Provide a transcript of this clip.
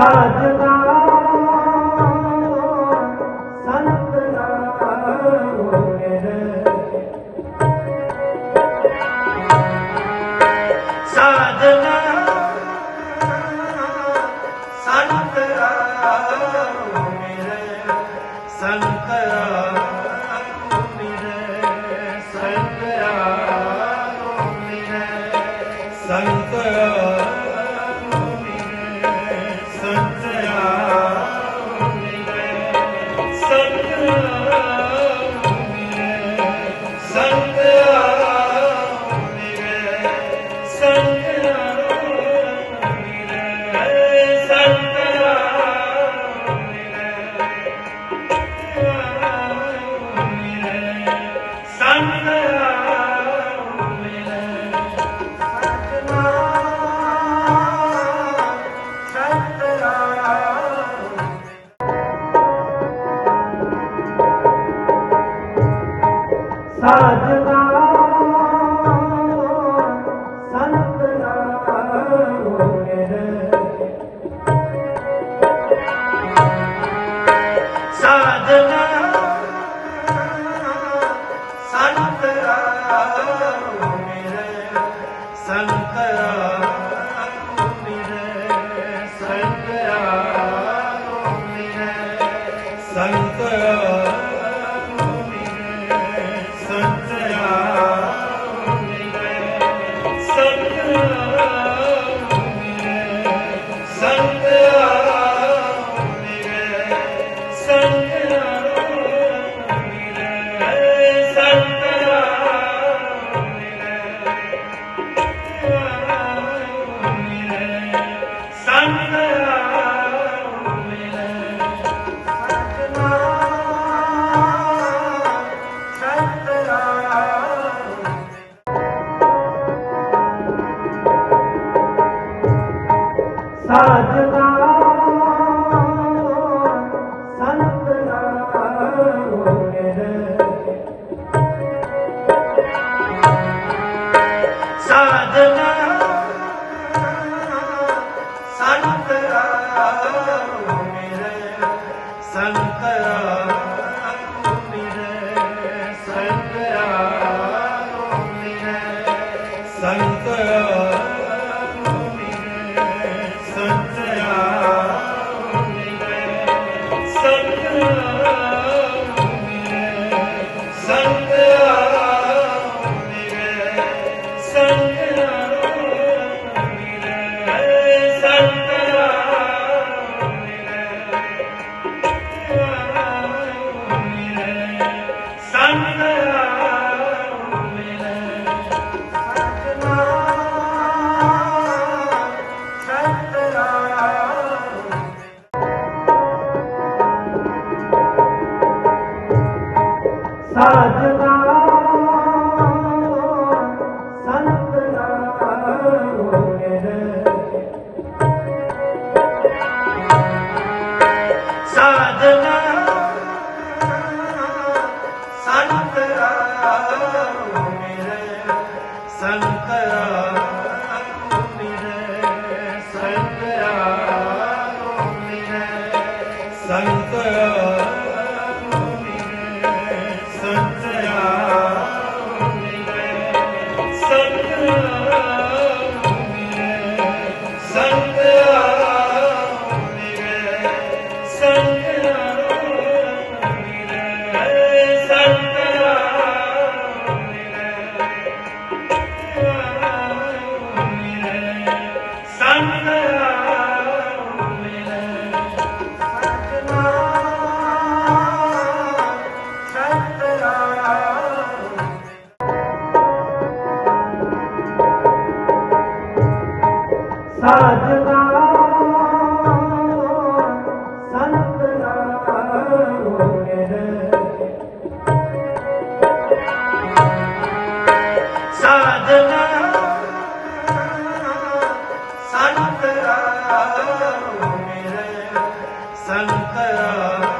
ਸਾਜਨਾ ਸੰਤ ਨਾਮ ਹੈ ਸਾਜਨਾ ਸੰਤ ਨਾਮ ਹੈ ਸੰਤ ਸਾਜ 三 ਸਾਜਨਾ ਸੰਤ ਨਾਮ ਹੈ ਸਾਜਨਾ। ਸੰਤ ਨਾਮ ਸਾਜਨਾ ਸੰਤ ਨਾਮ ਮੇਰੇ ਸਾਜਨਾ ਸੰਤ ਨਾਮ ਮੇਰੇ ਸੰਤ ਨਾਮ